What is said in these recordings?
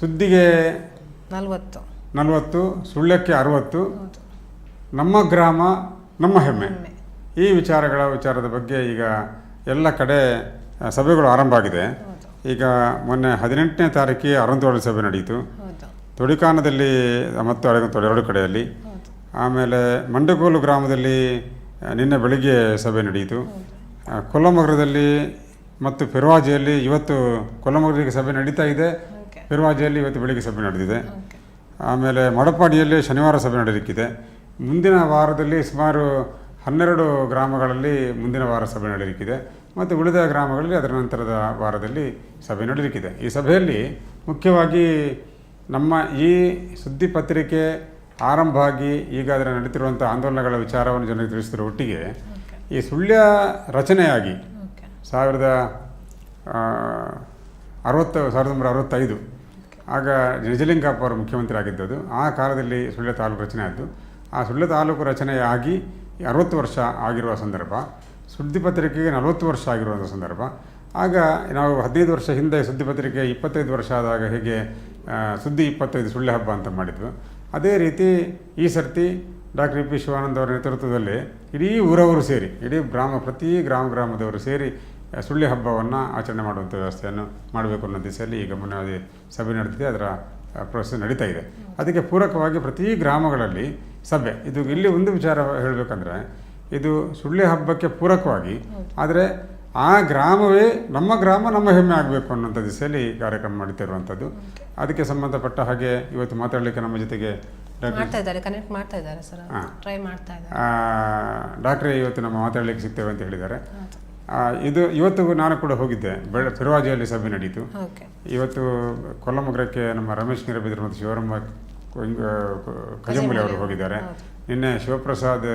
ಸುದ್ದಿಗೆ ನಲ್ವತ್ತು. ನಲವತ್ತು ಸುಳ್ಯಕ್ಕೆ ಅರವತ್ತು. ನಮ್ಮ ಗ್ರಾಮ ನಮ್ಮ ಹೆಮ್ಮೆ. ಈ ವಿಚಾರಗಳ ವಿಚಾರದ ಬಗ್ಗೆ ಈಗ ಎಲ್ಲ ಕಡೆ ಸಭೆಗಳು ಆರಂಭ ಆಗಿದೆ. ಈಗ ಮೊನ್ನೆ ಹದಿನೆಂಟನೇ ತಾರೀಕಿಗೆ ಅರಂತೋಳಿ ಸಭೆ ನಡೆಯಿತು. ತೊಡಿಕಾನದಲ್ಲಿ ಮತ್ತು ಎರಡು ಕಡೆಯಲ್ಲಿ. ಆಮೇಲೆ ಮಂಡಗೋಲು ಗ್ರಾಮದಲ್ಲಿ ನಿನ್ನೆ ಬೆಳಿಗ್ಗೆ ಸಭೆ ನಡೆಯಿತು. ಕೊಲ್ಲಮಗರದಲ್ಲಿ ಮತ್ತು ಪೆರ್ವಾಜಿಯಲ್ಲಿ ಇವತ್ತು ಕೊಲ್ಲಮಗರಿಗೆ ಸಭೆ ನಡೀತಾ ಇದೆ. ಪೆರುವಾಜಿಯಲ್ಲಿ ಇವತ್ತು ಬೆಳಿಗ್ಗೆ ಸಭೆ ನಡೆದಿದೆ. ಆಮೇಲೆ ಮಡಪಾಡಿಯಲ್ಲಿ ಶನಿವಾರ ಸಭೆ ನಡೆಯಲಿಕ್ಕಿದೆ ಮುಂದಿನ ವಾರದಲ್ಲಿ ಸುಮಾರು ಹನ್ನೆರಡು ಗ್ರಾಮಗಳಲ್ಲಿ ಮುಂದಿನ ವಾರ ಸಭೆ ನಡೆಯಲಿಕ್ಕಿದೆ ಮತ್ತು ಉಳಿದ ಗ್ರಾಮಗಳಲ್ಲಿ ಅದರ ನಂತರದ ವಾರದಲ್ಲಿ ಸಭೆ ನಡೆಯಲಿಕ್ಕಿದೆ ಈ ಸಭೆಯಲ್ಲಿ ಮುಖ್ಯವಾಗಿ ನಮ್ಮ ಈ ಸುದ್ದಿ ಪತ್ರಿಕೆ ಆರಂಭ ಆಗಿ ಈಗ ಅದರ ನಡೀತಿರುವಂಥ ಆಂದೋಲನಗಳ ವಿಚಾರವನ್ನು ಜನರಿಗೆ ತಿಳಿಸಿದ್ರ ಒಟ್ಟಿಗೆ ಈ ಸುಳ್ಯ ರಚನೆಯಾಗಿ ಸಾವಿರದ ಅರವತ್ತು ಸಾವಿರದ ಒಂಬೈನೂರ ಅರವತ್ತೈದು ಆಗ ನಿಜಲಿಂಗಪ್ಪ ಅವರು ಮುಖ್ಯಮಂತ್ರಿ ಆಗಿದ್ದದು ಆ ಕಾಲದಲ್ಲಿ ಸುಳ್ಯ ತಾಲೂಕು ರಚನೆ ಆಯಿತು ಆ ಸುಳ್ಯ ತಾಲೂಕು ರಚನೆಯಾಗಿ ಅರವತ್ತು ವರ್ಷ ಆಗಿರುವ ಸಂದರ್ಭ, ಸುದ್ದಿ ಪತ್ರಿಕೆಗೆ ನಲವತ್ತು ವರ್ಷ ಆಗಿರುವಂಥ ಸಂದರ್ಭ. ಆಗ ನಾವು ಹದಿನೈದು ವರ್ಷ ಹಿಂದೆ ಸುದ್ದಿ ಪತ್ರಿಕೆ ಇಪ್ಪತ್ತೈದು ವರ್ಷ ಆದಾಗ ಹೇಗೆ ಸುದ್ದಿ ಇಪ್ಪತ್ತೈದು ಸುಳ್ಳೆ ಹಬ್ಬ ಅಂತ ಮಾಡಿದ್ವು. ಅದೇ ರೀತಿ ಈ ಸರ್ತಿ ಡಾಕ್ಟರ್ ಪಿ ಶಿವಾನಂದ ಅವರ ನೇತೃತ್ವದಲ್ಲಿ ಇಡೀ ಊರವರು ಸೇರಿ, ಇಡೀ ಗ್ರಾಮ, ಪ್ರತಿ ಗ್ರಾಮ, ಗ್ರಾಮದವರು ಸೇರಿ ಆ, ಸುಳ್ಯ ಹಬ್ಬವನ್ನು ಆಚರಣೆ ಮಾಡುವಂಥ ವ್ಯವಸ್ಥೆಯನ್ನು ಮಾಡಬೇಕು ಅನ್ನೋ ದಿಸೆಯಲ್ಲಿ ಈಗ ಮೊನ್ನೆ ಸಭೆ ನಡೆದಿದೆ ಅದರ ಪ್ರೊಸೆಸ್ ನಡೀತಾ ಇದೆ. ಅದಕ್ಕೆ ಪೂರಕವಾಗಿ ಪ್ರತಿ ಗ್ರಾಮಗಳಲ್ಲಿ ಸಭೆ. ಇದು ಇಲ್ಲಿ ಒಂದು ವಿಚಾರ ಹೇಳಬೇಕಂದ್ರೆ ಇದು ಸುಳ್ಳಿ ಹಬ್ಬಕ್ಕೆ ಪೂರಕವಾಗಿ ಆದರೆ ಆ ಗ್ರಾಮವೇ ನಮ್ಮ ಗ್ರಾಮ ನಮ್ಮ ಹೆಮ್ಮೆ ಆಗಬೇಕು ಅನ್ನೋಂಥ ದಿಸೆಯಲ್ಲಿ ಕಾರ್ಯಕ್ರಮ ಮಾಡ್ತಾ ಇರುವಂಥದ್ದು ಅದಕ್ಕೆ ಸಂಬಂಧಪಟ್ಟ ಹಾಗೆ ಇವತ್ತು ಮಾತಾಡಲಿಕ್ಕೆ ನಮ್ಮ ಜೊತೆಗೆ ಡಾಕ್ಟರ್ ಡಾಕ್ಟ್ರೆ ಇದ್ದಾರೆ ಕನೆಕ್ಟ್ ಮಾಡ್ತಾ ಇದ್ದಾರೆ ಸರ್ ಟ್ರೈ ಮಾಡ್ತಾ ಇದ್ದಾರೆ. ಡಾಕ್ಟ್ರೇ ಇವತ್ತು ನಮ್ಮ ಮಾತಾಡಲಿಕ್ಕೆ ಸಿಗ್ತೇವೆ ಅಂತ ಹೇಳಿದ್ದಾರೆ. ಇದು ಇವತ್ತು ನಾನು ಕೂಡ ಹೋಗಿದ್ದೆ. ಬೆಳ ಫಿರ್ವಾಜಿಯಲ್ಲಿ ಸಭೆ ನಡೀತು. ಇವತ್ತು ಕೊಲ್ಲಮಗ್ರಕ್ಕೆ ನಮ್ಮ ರಮೇಶ್ ನಿರಬಿದ್ರು ಮತ್ತು ಶಿವರಮ್ಮ ಕಜಂಬುಲಿ ಅವರು ಹೋಗಿದ್ದಾರೆ. ನಿನ್ನೆ ಶಿವಪ್ರಸಾದ್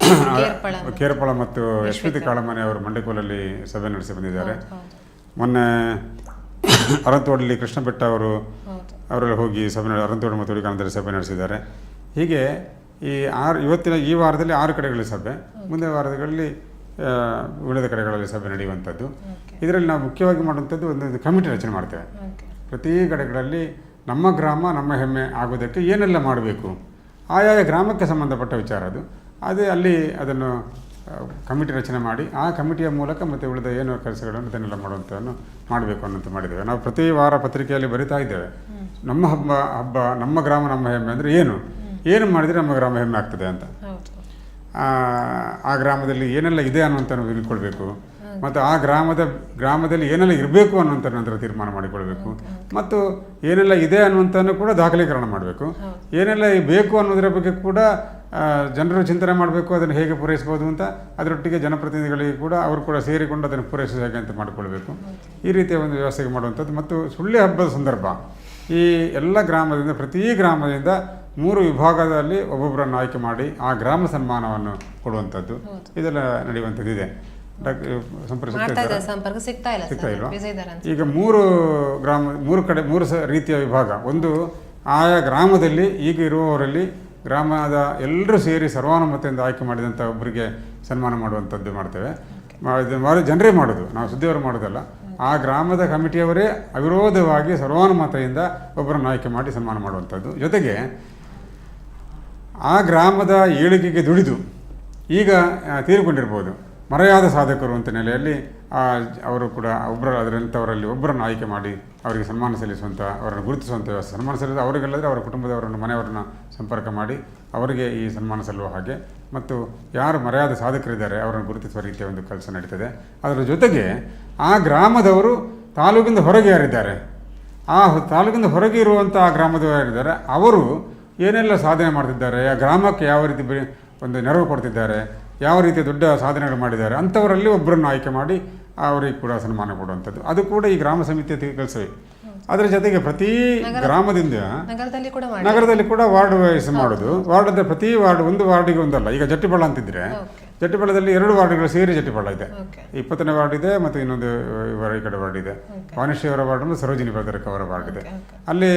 ಕೇರಪಾಳ ಮತ್ತು ಯಶ್ವಿತಿ ಕಾಳಮನೆ ಅವರು ಮಂಡಿಕೋಲಲ್ಲಿ ಸಭೆ ನಡೆಸಿ ಬಂದಿದ್ದಾರೆ. ಮೊನ್ನೆ ಅರಂತೋಡಲ್ಲಿ ಕೃಷ್ಣ ಬೆಟ್ಟ ಅವರು ಅವರೆಲ್ಲ ಹೋಗಿ ಸಭೆ ನಡೆ- ಅರಂತೋಡ ಮತ್ತು ಉಳಿಕಾನದಲ್ಲಿ ಸಭೆ ನಡೆಸಿದ್ದಾರೆ. ಹೀಗೆ ಈ ಆರು ಇವತ್ತಿನ ಈ ವಾರದಲ್ಲಿ ಆರು ಕಡೆಗಳಲ್ಲಿ ಸಭೆ. ಮುಂದಿನ ವಾರಗಳಲ್ಲಿ ಆ, ಉಳಿದ ಕಡೆಗಳಲ್ಲಿ ಸಭೆ ನಡೆಯುವಂಥದ್ದು. ಇದರಲ್ಲಿ ನಾವು ಮುಖ್ಯವಾಗಿ ಮಾಡುವಂಥದ್ದು ಒಂದು ಕಮಿಟಿ ರಚನೆ ಮಾಡ್ತೇವೆ. ಪ್ರತಿ ಕಡೆಗಳಲ್ಲಿ ನಮ್ಮ ಗ್ರಾಮ ನಮ್ಮ ಹೆಮ್ಮೆ ಆಗೋದಕ್ಕೆ ಏನೆಲ್ಲ ಮಾಡಬೇಕು? ಆಯಾಯ ಗ್ರಾಮಕ್ಕೆ ಸಂಬಂಧಪಟ್ಟ ವಿಚಾರ ಅದು. ಅದೇ ಅಲ್ಲಿ ಅದನ್ನು ಕಮಿಟಿ ರಚನೆ ಮಾಡಿ ಆ ಕಮಿಟಿಯ ಮೂಲಕ ಮತ್ತು ಉಳಿದ ಏನು ಕೆಲಸಗಳನ್ನು ಅದನ್ನೆಲ್ಲ ಮಾಡುವಂಥವನ್ನು ಮಾಡಬೇಕು ಅನ್ನೋದು ಮಾಡಿದ್ದೇವೆ. ನಾವು ಪ್ರತಿ ವಾರ ಪತ್ರಿಕೆಯಲ್ಲಿ ಬರಿತಾ ಇದ್ದೇವೆ. ನಮ್ಮ ಹಬ್ಬ ಹಬ್ಬ ನಮ್ಮ ಗ್ರಾಮ ನಮ್ಮ ಹೆಮ್ಮೆ ಅಂದರೆ ಏನು? ಏನು ಮಾಡಿದರೆ ನಮ್ಮ ಗ್ರಾಮ ಹೆಮ್ಮೆ ಆಗ್ತದೆ ಅಂತ. ಆ ಗ್ರಾಮದಲ್ಲಿ ಏನೆಲ್ಲ ಇದೆ ಅನ್ನುವಂಥ ನಾವು ತಿಳ್ಕೊಳ್ಬೇಕು. ಮತ್ತು ಆ ಗ್ರಾಮದ, ಗ್ರಾಮದಲ್ಲಿ ಏನೆಲ್ಲ ಇರಬೇಕು ಅನ್ನುವಂಥ ನಂತರ ತೀರ್ಮಾನ ಮಾಡಿಕೊಳ್ಬೇಕು. ಮತ್ತು ಏನೆಲ್ಲ ಇದೆ ಅನ್ನುವಂಥನ್ನು ಕೂಡ ದಾಖಲೀಕರಣ ಮಾಡಬೇಕು. ಏನೆಲ್ಲ ಬೇಕು ಅನ್ನೋದರ ಬಗ್ಗೆ ಕೂಡ ಜನರು ಚಿಂತನೆ ಮಾಡಬೇಕು, ಅದನ್ನು ಹೇಗೆ ಪೂರೈಸ್ಬೋದು ಅಂತ ಅದರೊಟ್ಟಿಗೆ ಜನಪ್ರತಿನಿಧಿಗಳಿಗೆ ಕೂಡ ಅವರು ಕೂಡ ಸೇರಿಕೊಂಡು ಅದನ್ನು ಪೂರೈಸೋ ಹೇಗೆ ಅಂತ ಮಾಡಿಕೊಳ್ಬೇಕು. ಈ ರೀತಿಯ ಒಂದು ವ್ಯವಸ್ಥೆಗೆ ಮಾಡುವಂಥದ್ದು. ಮತ್ತು ಸುಳ್ಳಿ ಹಬ್ಬದ ಸಂದರ್ಭ. ಈ ಎಲ್ಲ ಗ್ರಾಮದಿಂದ, ಪ್ರತಿ ಗ್ರಾಮದಿಂದ ಮೂರು ವಿಭಾಗದಲ್ಲಿ ಒಬ್ಬೊಬ್ಬರನ್ನು ಆಯ್ಕೆ ಮಾಡಿ ಆ ಗ್ರಾಮ ಸನ್ಮಾನವನ್ನು ಕೊಡುವಂಥದ್ದು. ಇದೆಲ್ಲ ನಡೆಯುವಂಥದ್ದು ಇದೆ. ಸಂಪರ್ಕ ಸಿಗ್ತಾ ಸಂಪರ್ಕ ಇಲ್ಲ ಈಗ ಮೂರು ಗ್ರಾಮ ಮೂರು ಕಡೆ ಮೂರು ಸ ರೀತಿಯ ವಿಭಾಗ. ಒಂದು ಆಯಾ ಗ್ರಾಮದಲ್ಲಿ ಈಗ ಇರುವವರಲ್ಲಿ ಗ್ರಾಮದ ಎಲ್ಲರೂ ಸೇರಿ ಸರ್ವಾನುಮತೆಯಿಂದ ಆಯ್ಕೆ ಮಾಡಿದಂಥ ಒಬ್ಬರಿಗೆ ಸನ್ಮಾನ ಮಾಡುವಂಥದ್ದು ಮಾಡ್ತೇವೆ. ಮಾಡಿ ಜನರೇ ಮಾಡೋದು. ನಾವು ಸುದ್ದಿಯವರು ಮಾಡೋದಲ್ಲ. ಆ ಗ್ರಾಮದ ಕಮಿಟಿಯವರೇ ಅವಿರೋಧವಾಗಿ ಸರ್ವಾನುಮತೆಯಿಂದ ಒಬ್ಬರನ್ನು ಆಯ್ಕೆ ಮಾಡಿ ಸನ್ಮಾನ ಮಾಡುವಂಥದ್ದು. ಜೊತೆಗೆ ಆ ಗ್ರಾಮದ ಏಳಿಗೆಗೆ ದುಡಿದು ಈಗ ತೀರಿಕೊಂಡಿರ್ಬೋದು. ಮರೆಯಾದ ಸಾಧಕರು ಅಂತ ನೆಲೆಯಲ್ಲಿ ಅವರು ಕೂಡ ಒಬ್ಬರ ಅದರಂಥವರಲ್ಲಿ ಒಬ್ಬರನ್ನು ಆಯ್ಕೆ ಮಾಡಿ ಅವರಿಗೆ ಸನ್ಮಾನ ಸಲ್ಲಿಸುವಂಥ, ಅವರನ್ನು ಗುರುತಿಸುವಂಥ ವ್ಯವಸ್ಥೆ. ಸನ್ಮಾನ ಸಲ್ಲಿಸಿದ ಅವರಿಗಲ್ಲದೆ ಅವರ ಕುಟುಂಬದವರನ್ನು, ಮನೆಯವರನ್ನು ಸಂಪರ್ಕ ಮಾಡಿ ಅವರಿಗೆ ಈ ಸನ್ಮಾನ ಸಲ್ಲುವ ಹಾಗೆ. ಮತ್ತು ಯಾರು ಮರೆಯಾದ ಸಾಧಕರಿದ್ದಾರೆ, ಅವರನ್ನು ಗುರುತಿಸುವ ರೀತಿಯ ಒಂದು ಕೆಲಸ ನಡೀತದೆ. ಅದರ ಜೊತೆಗೆ ಆ ಗ್ರಾಮದವರು ತಾಲೂಕಿಂದ ಹೊರಗೆ ಯಾರಿದ್ದಾರೆ? ಆ ತಾಲೂಕಿಂದ ಹೊರಗೆ ಇರುವಂಥ ಆ ಗ್ರಾಮದವರು ಯಾರಿದ್ದಾರೆ? ಅವರು ಏನೆಲ್ಲ ಸಾಧನೆ ಮಾಡ್ತಿದ್ದಾರೆ ಆ ಗ್ರಾಮಕ್ಕೆ ಯಾವ ರೀತಿ ಒಂದು ನೆರವು ಕೊಡ್ತಿದ್ದಾರೆ ಯಾವ ರೀತಿ ದೊಡ್ಡ ಸಾಧನೆಗಳು ಮಾಡಿದ್ದಾರೆ ಅಂಥವರಲ್ಲಿ ಒಬ್ಬರನ್ನು ಆಯ್ಕೆ ಮಾಡಿ ಅವರಿಗೆ ಕೂಡ ಸನ್ಮಾನ ಕೊಡುವಂಥದ್ದು. ಅದು ಕೂಡ ಈ ಗ್ರಾಮ ಸಮಿತಿಯ ಕೆಲಸವೇ ಅದರ ಜೊತೆಗೆ ಪ್ರತಿ ಗ್ರಾಮದಿಂದ ನಗರದಲ್ಲಿ ಕೂಡ ಮಾಡಿ. ನಗರದಲ್ಲಿ ಕೂಡ ವಾರ್ಡ್ ವೈಸ್ ಮಾಡೋದು. ವಾರ್ಡ್ ಅಂದರೆ ಪ್ರತಿ ವಾರ್ಡ್ ಒಂದು ವಾರ್ಡಿಗೆ ಒಂದಲ್ಲ. ಈಗ ಜಟ್ಟಿಬಳ ಅಂತಿದ್ರೆ ಓಕೆ ಜಟ್ಟಿಬಳದಲ್ಲಿ ಎರಡು ವಾರ್ಡ್ಗಳು ಸೇರಿ ಜಟ್ಟಿಬಳ ಇದೆ. ಇಪ್ಪತ್ತನೇ ವಾರ್ಡ್ ಇದೆ ಮತ್ತು ಇನ್ನೊಂದು ಇವರ ಈ ಕಡೆ ವಾರ್ಡ್ ಇದೆ. ವಾಣಿಶ್ರೀ ಅವರ ವಾರ್ಡ್ ಮತ್ತು ಸರೋಜಿನಿ ಭದ್ರಕ ಅವರ ವಾರ್ಡ್ ಇದೆ. ಅಲ್ಲಿ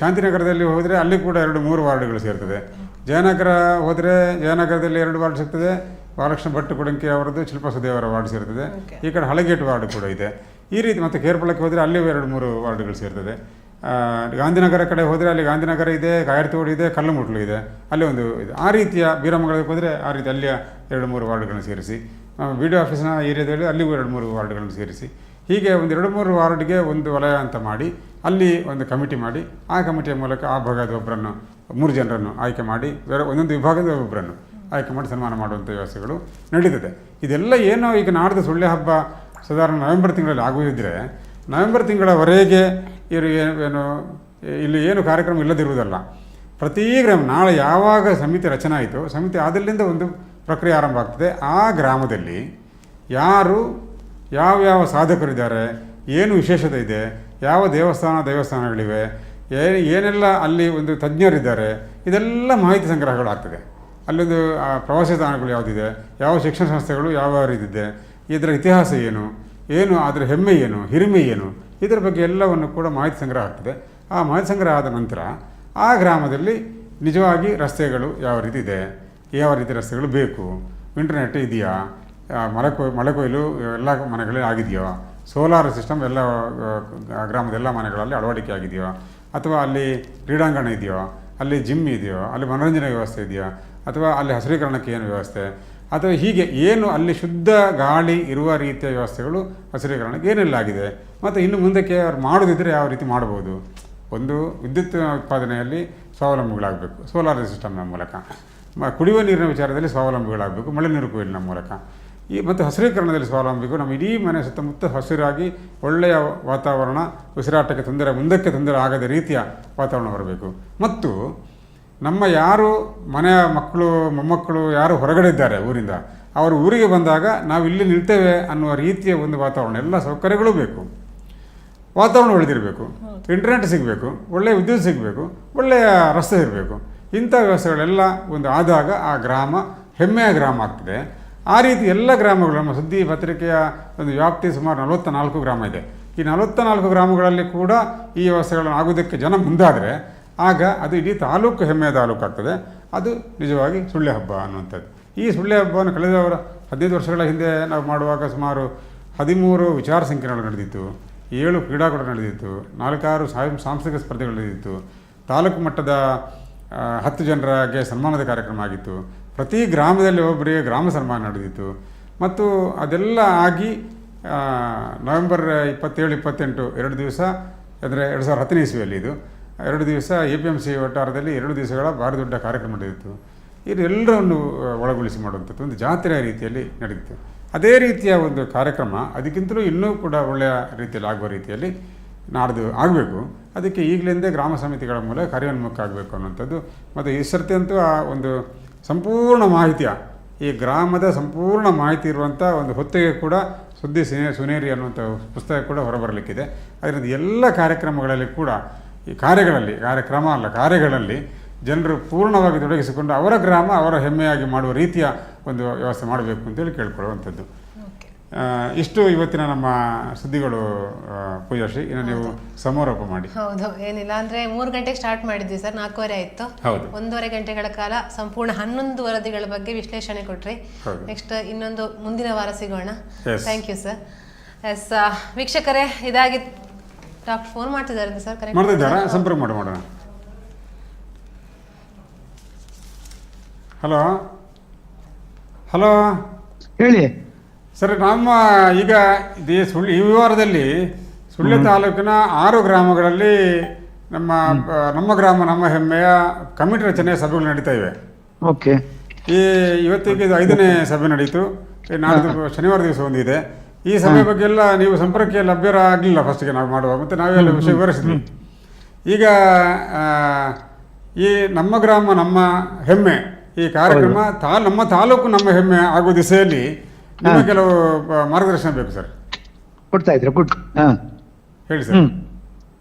ಶಾಂತಿನಗರದಲ್ಲಿ ಹೋದರೆ ಅಲ್ಲಿ ಕೂಡ ಎರಡು ಮೂರು ವಾರ್ಡ್ಗಳು ಸೇರ್ತದೆ. ಜಯನಗರ ಹೋದರೆ ಜಯನಗರದಲ್ಲಿ ಎರಡು ವಾರ್ಡ್ ಸಿಗ್ತದೆ ಬಾಲಕೃಷ್ಣ ಭಟ್ ಕುಡಂಕಿ ಅವರದ್ದು ಶಿಲ್ಪಸುದೇವರ ವಾರ್ಡ್ ಸೇರ್ತದೆ. ಈ ಕಡೆ ಹಳಗೇಟ್ ವಾರ್ಡ್ ಕೂಡ ಇದೆ. ಈ ರೀತಿ ಮತ್ತು ಕೇರ್ಪಳಕ್ಕೆ ಹೋದರೆ ಅಲ್ಲಿ ಎರಡು ಮೂರು ವಾರ್ಡ್ಗಳು ಸೇರ್ತದೆ. ಗಾಂಧಿನಗರ ಕಡೆ ಹೋದರೆ ಅಲ್ಲಿ ಗಾಂಧಿನಗರ ಇದೆ ಕಾಯರ್ತೋಡು ಇದೆ ಕಲ್ಲುಮುಟ್ಲು ಇದೆ. ಅಲ್ಲಿ ಒಂದು ಇದು. ಆ ರೀತಿಯ ಬೀರಮಂಗಲಕ್ಕೆ ಹೋದರೆ ಆ ರೀತಿ ಅಲ್ಲಿಯ ಎರಡು ಮೂರು ವಾರ್ಡ್ಗಳನ್ನು ಸೇರಿಸಿ. ಬಿ ಡಿ ಆಫೀಸ್ನ ಏರಿಯಾದಲ್ಲಿ ಅಲ್ಲಿಗೂ ಎರಡು ಮೂರು ವಾರ್ಡ್ಗಳನ್ನು ಸೇರಿಸಿ. ಹೀಗೆ ಒಂದು ಎರಡು ಮೂರು ವಾರ್ಡ್ಗೆ ಒಂದು ವಲಯ ಅಂತ ಮಾಡಿ, ಅಲ್ಲಿ ಒಂದು ಕಮಿಟಿ ಮಾಡಿ, ಆ ಕಮಿಟಿಯ ಮೂಲಕ ಆ ಭಾಗದ ಒಬ್ಬರನ್ನು, ಮೂರು ಜನರನ್ನು ಆಯ್ಕೆ ಮಾಡಿ ಒಂದೊಂದು ವಿಭಾಗದ ಒಬ್ಬರನ್ನು ಆಯ್ಕೆ ಮಾಡಿ ಸನ್ಮಾನ ಮಾಡುವಂಥ ವ್ಯವಸ್ಥೆಗಳು ನಡೀತದೆ. ಇದೆಲ್ಲ ಏನೋ ಈಗ ನಾಡ್ದು ಸೊಳ್ಳೆ ಹಬ್ಬ ಸಾಧಾರಣ ನವೆಂಬರ್ ತಿಂಗಳಲ್ಲಿ ಆಗುವುದಿದ್ರೆ ನವೆಂಬರ್ ತಿಂಗಳವರೆಗೆ ಇವರು ಏನು ಇಲ್ಲಿ ಏನು ಕಾರ್ಯಕ್ರಮ ಇಲ್ಲದಿರುವುದಲ್ಲ. ಪ್ರತಿ ಗ್ರಾಮ, ನಾಳೆ ಯಾವಾಗ ಸಮಿತಿ ರಚನೆ ಆಯಿತು, ಸಮಿತಿ ಆದಲ್ಲಿಂದ ಒಂದು ಪ್ರಕ್ರಿಯೆ ಆರಂಭ ಆಗ್ತದೆ. ಆ ಗ್ರಾಮದಲ್ಲಿ ಯಾರು ಯಾವ್ಯಾವ ಸಾಧಕರಿದ್ದಾರೆ, ಏನು ವಿಶೇಷತೆ ಇದೆ, ಯಾವ ದೇವಸ್ಥಾನ, ದೇವಸ್ಥಾನಗಳಿವೆ ಏನು ಏನೆಲ್ಲ ಅಲ್ಲಿ ಒಂದು ತಜ್ಞರಿದ್ದಾರೆ, ಇದೆಲ್ಲ ಮಾಹಿತಿ ಸಂಗ್ರಹಗಳಾಗ್ತದೆ ಅಲ್ಲೊಂದು ಪ್ರವಾಸಿ ತಾಣಗಳು ಯಾವುದಿದೆ, ಯಾವ ಶಿಕ್ಷಣ ಸಂಸ್ಥೆಗಳು ಯಾವ ರೀತಿದೆ ಇದರ ಇತಿಹಾಸ ಏನು ಏನು, ಅದರ ಹೆಮ್ಮೆ ಏನು, ಹಿರಿಮೆ ಏನು ಇದರ ಬಗ್ಗೆ ಎಲ್ಲವನ್ನು ಕೂಡ ಮಾಹಿತಿ ಸಂಗ್ರಹ ಆಗ್ತದೆ. ಆ ಮಾಹಿತಿ ಸಂಗ್ರಹ ಆದ ನಂತರ ಆ ಗ್ರಾಮದಲ್ಲಿ ನಿಜವಾಗಿ ರಸ್ತೆಗಳು ಯಾವ ರೀತಿ ಇದೆ? ಯಾವ ರೀತಿ ರಸ್ತೆಗಳು ಬೇಕು? ಇಂಟರ್ನೆಟ್ ಇದೆಯಾ? ಆ, ಮಳೆಕೊಯ್ಲು ಕೊಯ್ ಎಲ್ಲ ಮನೆಗಳಲ್ಲಿ ಆಗಿದೆಯೋ? ಸೋಲಾರ್ ಸಿಸ್ಟಮ್ ಎಲ್ಲ ಗ್ರಾಮದ ಎಲ್ಲ ಮನೆಗಳಲ್ಲಿ ಅಳವಡಿಕೆ ಆಗಿದೆಯೋ? ಅಥವಾ ಅಲ್ಲಿ ಕ್ರೀಡಾಂಗಣ ಇದೆಯೋ? ಅಲ್ಲಿ ಜಿಮ್ ಇದೆಯೋ? ಅಲ್ಲಿ ಮನೋರಂಜನೆ ವ್ಯವಸ್ಥೆ ಇದೆಯಾ? ಅಥವಾ ಅಲ್ಲಿ ಹಸಿರೀಕರಣಕ್ಕೆ ಏನು ವ್ಯವಸ್ಥೆ? ಅಥವಾ ಹೀಗೆ ಏನು ಅಲ್ಲಿ ಶುದ್ಧ ಗಾಳಿ ಇರುವ ರೀತಿಯ ವ್ಯವಸ್ಥೆಗಳು ಹಸಿರೀಕರಣಕ್ಕೆ ಏನೆಲ್ಲ ಆಗಿದೆ? ಮತ್ತು ಇನ್ನು ಮುಂದಕ್ಕೆ ಅವ್ರು ಮಾಡೋದಿದ್ದರೆ ಯಾವ ರೀತಿ ಮಾಡ್ಬೋದು ಒಂದು ವಿದ್ಯುತ್ ಉತ್ಪಾದನೆಯಲ್ಲಿ ಸ್ವಾವಲಂಬಿಗಳಾಗಬೇಕು ಸೋಲಾರ್ ಸಿಸ್ಟಮ್ನ ಮೂಲಕ. ಕುಡಿಯುವ ನೀರಿನ ವಿಚಾರದಲ್ಲಿ ಸ್ವಾವಲಂಬಿಗಳಾಗಬೇಕು, ಮಳೆ ನೀರು ಕೊಯ್ಲಿನ ಮೂಲಕ. ಈ ಮತ್ತು ಹಸಿರೀಕರಣದಲ್ಲಿ ಸ್ವಾವಲಂಬಿಗಳು ನಮ್ಮ ಇಡೀ ಮನೆ ಸುತ್ತಮುತ್ತ ಹಸಿರಾಗಿ ಒಳ್ಳೆಯ ವಾತಾವರಣ, ಉಸಿರಾಟಕ್ಕೆ ತೊಂದರೆ, ಮುಂದಕ್ಕೆ ತೊಂದರೆ ಆಗದ ರೀತಿಯ ವಾತಾವರಣ ಬರಬೇಕು. ಮತ್ತು ನಮ್ಮ ಯಾರು ಮನೆಯ ಮಕ್ಕಳು ಮೊಮ್ಮಕ್ಕಳು ಯಾರು ಹೊರಗಡೆ ಇದ್ದಾರೆ ಊರಿಂದ ಅವರು ಊರಿಗೆ ಬಂದಾಗ ನಾವು ಇಲ್ಲಿ ನಿಲ್ತೇವೆ ಅನ್ನುವ ರೀತಿಯ ಒಂದು ವಾತಾವರಣ ಎಲ್ಲ ಸೌಕರ್ಯಗಳು ಬೇಕು. ವಾತಾವರಣ ಉಳಿದಿರಬೇಕು. ಇಂಟರ್ನೆಟ್ ಸಿಗಬೇಕು. ಒಳ್ಳೆಯ ವಿದ್ಯುತ್ ಸಿಗಬೇಕು. ಒಳ್ಳೆಯ ರಸ್ತೆ ಇರಬೇಕು. ಇಂಥ ವ್ಯವಸ್ಥೆಗಳೆಲ್ಲ ಒಂದು ಆದಾಗ ಆ ಗ್ರಾಮ ಹೆಮ್ಮೆಯ ಗ್ರಾಮ ಆಗ್ತದೆ. ಆ ರೀತಿ ಎಲ್ಲ ಗ್ರಾಮಗಳು ನಮ್ಮ ಸುದ್ದಿ ಪತ್ರಿಕೆಯ ಒಂದು ವ್ಯಾಪ್ತಿ ಸುಮಾರು ನಲವತ್ತ ನಾಲ್ಕು ಗ್ರಾಮ ಇದೆ. ಈ ನಲವತ್ತ ನಾಲ್ಕು ಗ್ರಾಮಗಳಲ್ಲಿ ಕೂಡ ಈ ವ್ಯವಸ್ಥೆಗಳನ್ನು ಆಗೋದಕ್ಕೆ ಜನ ಮುಂದಾದರೆ ಆಗ ಅದು ಇಡೀ ತಾಲೂಕು ಹೆಮ್ಮೆಯ ತಾಲೂಕು ಆಗ್ತದೆ. ಅದು ನಿಜವಾಗಿ ಸುಳ್ಳೆ ಹಬ್ಬ ಅನ್ನುವಂಥದ್ದು. ಈ ಸುಳ್ಳೆ ಹಬ್ಬವನ್ನು ಕಳೆದವರ ಹದಿನೈದು ವರ್ಷಗಳ ಹಿಂದೆ ನಾವು ಮಾಡುವಾಗ ಸುಮಾರು ಹದಿಮೂರು ವಿಚಾರ ಸಂಕಿರಣಗಳು ನಡೆದಿತ್ತು. ಏಳು ಕ್ರೀಡಾಕೂಟ ನಡೆದಿತ್ತು. ನಾಲ್ಕಾರು ಸಾಂಸ್ಕೃತಿಕ ಸ್ಪರ್ಧೆಗಳು ನಡೆದಿತ್ತು. ತಾಲೂಕು ಮಟ್ಟದ ಹತ್ತು ಜನರಿಗೆ ಸನ್ಮಾನದ ಕಾರ್ಯಕ್ರಮ ಆಗಿತ್ತು. ಪ್ರತಿ ಗ್ರಾಮದಲ್ಲಿ ಒಬ್ಬರಿಗೆ ಗ್ರಾಮ ಸನ್ಮಾನ ನಡೆದಿತ್ತು. ಮತ್ತು ಅದೆಲ್ಲ ಆಗಿ ನವೆಂಬರ್ ಇಪ್ಪತ್ತೇಳು, ಇಪ್ಪತ್ತೆಂಟು, ಎರಡು ದಿವಸ, ಅಂದರೆ ಎರಡು ಸಾವಿರದ ಹತ್ತನೇ ಇಸ್ವಿಯಲ್ಲಿ ಇದು. ಎರಡು ದಿವಸ ಎ ಪಿ ಎಂ ಸಿ ವಟಾರದಲ್ಲಿ ಎರಡು ದಿವಸಗಳ ಭಾರಿ ದೊಡ್ಡ ಕಾರ್ಯಕ್ರಮ ನಡೆದಿತ್ತು. ಇದು ಎಲ್ಲರನ್ನು ಆ, ಒಳಗೊಳಿಸಿ ಮಾಡುವಂಥದ್ದು ಒಂದು ಜಾತ್ರೆಯ ರೀತಿಯಲ್ಲಿ ನಡೆದಿತ್ತು. ಅದೇ ರೀತಿಯ ಒಂದು ಕಾರ್ಯಕ್ರಮ ಅದಕ್ಕಿಂತಲೂ ಇನ್ನೂ ಕೂಡ ಒಳ್ಳೆಯ ರೀತಿಯಲ್ಲಿ ಆಗುವ ರೀತಿಯಲ್ಲಿ ನಾಡ್ದು ಆಗಬೇಕು. ಅದಕ್ಕೆ ಈಗಲಿಂದೇ ಗ್ರಾಮ ಸಮಿತಿಗಳ ಮೂಲಕ ಕಾರ್ಯೋನ್ಮುಖ ಆಗಬೇಕು ಅನ್ನುವಂಥದ್ದು ಮತ್ತು ಈ ಸರ್ತಿ ಅಂತೂ ಆ ಒಂದು ಸಂಪೂರ್ಣ ಮಾಹಿತಿಯ ಈ ಗ್ರಾಮದ ಸಂಪೂರ್ಣ ಮಾಹಿತಿ ಇರುವಂಥ ಒಂದು ಹೊತ್ತಿಗೆ ಕೂಡ ಸುದ್ದಿ ಸಿನೇ ಸುನೇರಿ ಅನ್ನುವಂಥ ಪುಸ್ತಕ ಕೂಡ ಹೊರಬರಲಿಕ್ಕಿದೆ. ಅದರಿಂದ ಎಲ್ಲ ಕಾರ್ಯಕ್ರಮಗಳಲ್ಲಿ ಕೂಡ ಈ ಕಾರ್ಯಗಳಲ್ಲಿ ಕಾರ್ಯಕ್ರಮ ಅಲ್ಲ ಕಾರ್ಯಗಳಲ್ಲಿ ಜನರು ಪೂರ್ಣವಾಗಿ ತೊಡಗಿಸಿಕೊಂಡು ಅವರ ಗ್ರಾಮ ಅವರ ಹೆಮ್ಮೆಯಾಗಿ ಮಾಡುವ ರೀತಿಯ ಒಂದು ವ್ಯವಸ್ಥೆ ಮಾಡಬೇಕು ಅಂತೇಳಿ ಕೇಳ್ಕೊಳ್ಳುವಂಥದ್ದು. ಇಷ್ಟು ಇವತ್ತಿನ ನಮ್ಮ ಸುದ್ದಿಗಳು ಪೂಜಾಶ್ರೀ. ಇನ್ನು ನೀವು ಸಮಾರೋಪ ಮಾಡಿ. ಹೌದು ಏನಿಲ್ಲ ಅಂದ್ರೆ ಮೂರು ಗಂಟೆಗೆ ಸ್ಟಾರ್ಟ್ ಮಾಡಿದ್ವಿ ಸರ್ ನಾಲ್ಕೂವರೆ ಆಯ್ತು. ಹೌದು. ಒಂದೂವರೆ ಗಂಟೆಗಳ ಕಾಲ ಸಂಪೂರ್ಣ ಹನ್ನೊಂದು ವರದಿಗಳ ಬಗ್ಗೆ ವಿಶ್ಲೇಷಣೆ ಕೊಟ್ರಿ. ನೆಕ್ಸ್ಟ್ ಇನ್ನೊಂದು ಮುಂದಿನ ವಾರ ಸಿಗೋಣ. ಥ್ಯಾಂಕ್ ಯು ಸರ್ ಎಸ್ ವೀಕ್ಷಕರೇ ಇದಾಗಿ ಡಾಕ್ಟರ್ ಫೋನ್ ಮಾಡ್ತಿದ್ದಾರೆ ಸರ್ ಕರೆಕ್ಟ್ ಮಾಡ್ತಿದ್ದಾರಾ? ಸಂಪರ್ಕ ಮಾಡಿ ಮಾಡೋಣ. ಹಲೋ? ಹಲೋ? ಹೇಳಿ. ಸರ್ ನಮ್ಮ ಈಗ ಈ ಸುಳ್ಳು ಈ ವಿವಾರದಲ್ಲಿ ಸುಳ್ಯ ತಾಲೂಕಿನ ಆರು ಗ್ರಾಮಗಳಲ್ಲಿ ನಮ್ಮ ನಮ್ಮ ಗ್ರಾಮ ನಮ್ಮ ಹೆಮ್ಮೆಯ ಕಮಿಟಿ ರಚನೆಯ ಸಭೆಗಳು ನಡೀತಾ ಇವೆ. ಓಕೆ. ಈ ಇವತ್ತಿಗೆ ಐದನೇ ಸಭೆ ನಡೀತು. ಈ ನಾಡ್ದು ಶನಿವಾರ ದಿವಸ ಒಂದಿದೆ. ಈ ಸಭೆ ಬಗ್ಗೆ ಎಲ್ಲ ನೀವು ಸಂಪರ್ಕಕ್ಕೆ ಲಭ್ಯರ ಆಗಲಿಲ್ಲ ಫಸ್ಟ್ಗೆ ನಾವು ಮಾಡುವ ಮತ್ತು ನಾವೆಲ್ಲ ವಿಷಯ ವಿವರಿಸಿದ್ವಿ. ಈಗ ಈ ನಮ್ಮ ಗ್ರಾಮ ನಮ್ಮ ಹೆಮ್ಮೆ ಈ ಕಾರ್ಯಕ್ರಮ ತಾ ನಮ್ಮ ತಾಲೂಕು ನಮ್ಮ ಹೆಮ್ಮೆ ಆಗುವ ದಿಸೆಯಲ್ಲಿ ನಿಮ್ಮ ಕೆಲವು ಮಾರ್ಗದರ್ಶನ ಬೇಕು ಸರ್ ಕೊಡ್ತಾ ಇದ್ರೆ ಗುಡ್ ಹೇಳಿ ಸರ್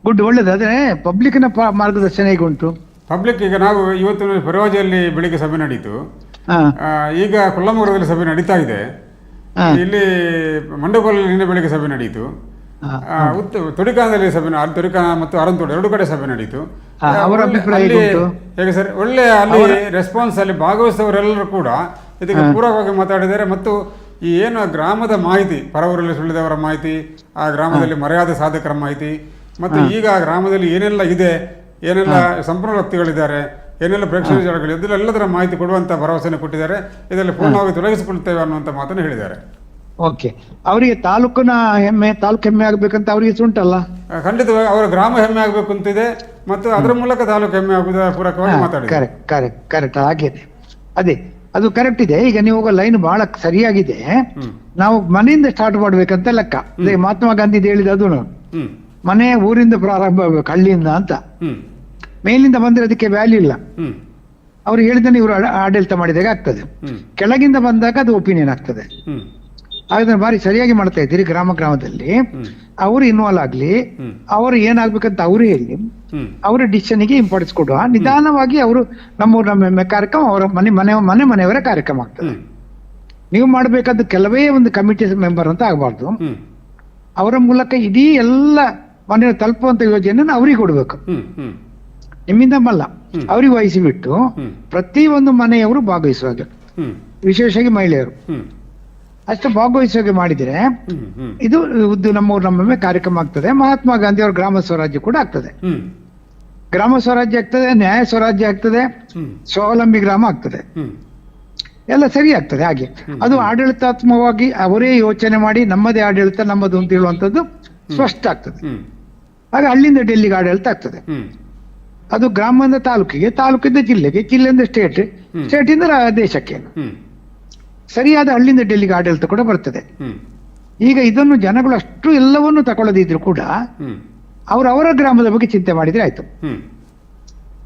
ಗುಡ್ ಒಳ್ಳೇದು. ಅದೇ ಪಬ್ಲಿಕ್ನ ಮಾರ್ಗದರ್ಶನ ಈಗ ಉಂಟು? ಪಬ್ಲಿಕ್ ಈಗ ನಾವು ಇವತ್ತು ಪರವಾಜಿಯಲ್ಲಿ ಬೆಳಿಗ್ಗೆ ಸಭೆ ನಡೀತು. ಈಗ ಕೊಲ್ಲಮೂರದಲ್ಲಿ ಸಭೆ ನಡೀತಾ ಇದೆ. ಇಲ್ಲಿ ಮಂಡಕೋಲಲ್ಲಿ ನಿನ್ನೆ ಬೆಳಿಗ್ಗೆ ಸಭೆ ನಡೆಯಿತು ಉತ್ತ ಸಭೆ ತುಡಿಕಾನ ಮತ್ತು ಅರಂತೋಡು ಎರಡು ಕಡೆ ಸಭೆ ನಡೆಯಿತು ಅಲ್ಲಿ- ಹೇಗೆ ಸರ್ ಒಳ್ಳೆ ಅಲ್ಲಿ ರೆಸ್ಪಾನ್ಸ್ ಅಲ್ಲಿ ಭಾಗವಹಿಸಿದವರೆಲ್ಲರೂ ಕೂಡ ಇದಕ್ಕೆ ಪೂರಕವಾಗಿ ಮಾತಾಡಿದ್ದಾರೆ ಮತ್ತು ಈ ಏನು ಗ್ರಾಮದ ಮಾಹಿತಿ ಪರವರಲ್ಲಿ ಸುಳಿದವರ ಮಾಹಿತಿ ಆ ಗ್ರಾಮದಲ್ಲಿ ಮರ್ಯಾದೆ ಸಾಧಕರ ಮಾಹಿತಿ ಮತ್ತು ಈಗ ಗ್ರಾಮದಲ್ಲಿ ಏನೆಲ್ಲ ಇದೆ ಏನೆಲ್ಲ ಸಂಪೂರ್ಣ ವ್ಯಕ್ತಿಗಳಿದ್ದಾರೆ ಏನೆಲ್ಲ ಪ್ರೇಕ್ಷಣೀಯ ಜಾಗಗಳು ಇದೆಲ್ಲ ಎಲ್ಲದರ ಮಾಹಿತಿ ಕೊಡುವಂತ ಭರವಸೆಯನ್ನು ಕೊಟ್ಟಿದ್ದಾರೆ. ಇದರಲ್ಲಿ ಪೂರ್ಣವಾಗಿ ತೊಡಗಿಸಿಕೊಳ್ತೇವೆ ಅನ್ನುವಂಥ ಮಾತನ್ನು ಹೇಳಿದ್ದಾರೆ. ಓಕೆ. ಅವರಿಗೆ ತಾಲೂಕಿನ ಹೆಮ್ಮೆ ತಾಲೂಕು ಹೆಮ್ಮೆ ಆಗ್ಬೇಕಂತ ಅವರಿಗೆ ಉಂಟಲ್ಲ? ಖಂಡಿತ ಖಂಡಿತವಾಗಿ ಅವರ ಗ್ರಾಮ ಹೆಮ್ಮೆ ಆಗಬೇಕು ಅಂತಿದೆ ಮತ್ತು ಅದರ ಮೂಲಕ ತಾಲೂಕು ಹೆಮ್ಮೆ ಆಗುವುದರ ಪೂರಕವಾಗಿ ಮಾತಾಡಿ ಕರೆಕ್ಟ್ ಕರೆಕ್ಟ್ ಕರೆಕ್ಟ್ ಹಾಗೇನೆ ಅದೇ ಅದು ಕರೆಕ್ಟ್ ಇದೆ. ಈಗ ನೀವು ಹೋಗೋ ಲೈನ್ ಬಹಳ ಸರಿಯಾಗಿದೆ. ನಾವು ಮನೆಯಿಂದ ಸ್ಟಾರ್ಟ್ ಮಾಡ್ಬೇಕಂತ ಲೆಕ್ಕ. ಮಹಾತ್ಮ ಗಾಂಧಿ ಹೇಳಿದ ಅದು ನಾನು ಮನೆ ಊರಿಂದ ಪ್ರಾರಂಭ ಆಗ್ಬೇಕು ಹಳ್ಳಿಯಿಂದ ಅಂತ. ಮೇಲಿಂದ ಬಂದ್ರೆ ಅದಕ್ಕೆ ವ್ಯಾಲ್ಯೂ ಇಲ್ಲ ಅವ್ರು ಹೇಳಿದ್ದನ್ನು ಇವರು ಆಡಳಿತ ಮಾಡಿದಾಗ ಆಗ್ತದೆ. ಕೆಳಗಿಂದ ಬಂದಾಗ ಅದು ಒಪಿನಿಯನ್ ಆಗ್ತದೆ. ಅದನ್ನ ಬಾರಿ ಸರಿಯಾಗಿ ಮಾಡ್ತಾ ಇದ್ದೀರಿ ಗ್ರಾಮ ಗ್ರಾಮದಲ್ಲಿ. ಅವರು ಇನ್ವಾಲ್ವ್ ಆಗ್ಲಿ ಅವರು ಏನಾಗ್ಬೇಕಂತ ಅವರು ಹೇಳಿ ಅವರ ಡಿಸಿಷನ್ಗೆ ಇಂಪಾರ್ಟೆನ್ಸ್ ಕೊಡುವ. ನಿಧಾನವಾಗಿ ಅವರು ನಮ್ಮ ನಮ್ಮ ಕಾರ್ಯಕ್ರಮ ಅವರ ಮನೆ ಮನೆ ಮನೆ ಮನೆಯವರ ಕಾರ್ಯಕ್ರಮ ಆಗ್ತದೆ. ನೀವು ಮಾಡಬೇಕಾದ ಕೆಲವೇ ಒಂದು ಕಮಿಟಿ ಮೆಂಬರ್ ಅಂತ ಆಗಬಾರ್ದು. ಅವರ ಮೂಲಕ ಇಡೀ ಎಲ್ಲ ಮನೆ ತಲುಪುವಂತ ಯೋಜನೆಯನ್ನು ಅವರಿಗೆ ಕೊಡಬೇಕು. ನಿಮ್ಮಿಂದ ಮಲ್ಲ. ಅವ್ರಿಗೆ ಅವರಿಗೆ ವಹಿಸಿಬಿಟ್ಟು ಪ್ರತಿ ಒಂದು ಮನೆಯವರು ಭಾಗವಹಿಸುವಾಗ. ವಿಶೇಷವಾಗಿ ಮಹಿಳೆಯರು. ಅಷ್ಟು ಭಾಗವಹಿಸುವಾಗೆ ಮಾಡಿದ್ರೆ ಇದು ಊರು ನಮ್ಮ ನಮ್ಮೊಮ್ಮೆ ಕಾರ್ಯಕ್ರಮ ಆಗ್ತದೆ. ಮಹಾತ್ಮ ಗಾಂಧಿ ಅವರ ಗ್ರಾಮ ಸ್ವರಾಜ್ಯ ಕೂಡ ಆಗ್ತದೆ. ಗ್ರಾಮ ಸ್ವರಾಜ್ಯ ಆಗ್ತದೆ ನ್ಯಾಯ ಸ್ವರಾಜ್ಯ ಆಗ್ತದೆ ಸ್ವಾವಲಂಬಿ ಗ್ರಾಮ ಆಗ್ತದೆ. ಎಲ್ಲ ಸರಿ ಆಗ್ತದೆ ಹಾಗೆ. ಅದು ಆಡಳಿತಾತ್ಮಕವಾಗಿ ಅವರೇ ಯೋಚನೆ ಮಾಡಿ ನಮ್ಮದೇ ಆಡಳಿತ ನಮ್ಮದು ಅಂತ ಹೇಳುವಂತದ್ದು ಸ್ಪಷ್ಟ ಆಗ್ತದೆ. ಹಾಗೆ ಅಲ್ಲಿಂದ ಡೆಲ್ಲಿಗೆ ಆಡಳಿತ ಆಗ್ತದೆ. ಅದು ಗ್ರಾಮದ ತಾಲೂಕಿಗೆ ತಾಲೂಕಿಂದ ಜಿಲ್ಲೆಗೆ ಜಿಲ್ಲೆಯಿಂದ ಸ್ಟೇಟ್ ಸ್ಟೇಟ್ ಇಂದ ದೇಶಕ್ಕೆ ಸರಿಯಾದ ಹಳ್ಳಿಯಿಂದ ಡೆಲ್ಲಿಗೆ ಆಡಳಿತ ಕೂಡ ಬರ್ತದೆ. ಈಗ ಇದನ್ನು ಜನಗಳು ಅಷ್ಟು ಎಲ್ಲವನ್ನು ತಗೊಳ್ಳದಿದ್ರು ಕೂಡ ಅವರು ಅವರ ಗ್ರಾಮದ ಬಗ್ಗೆ ಚಿಂತೆ ಮಾಡಿದ್ರೆ ಆಯ್ತು.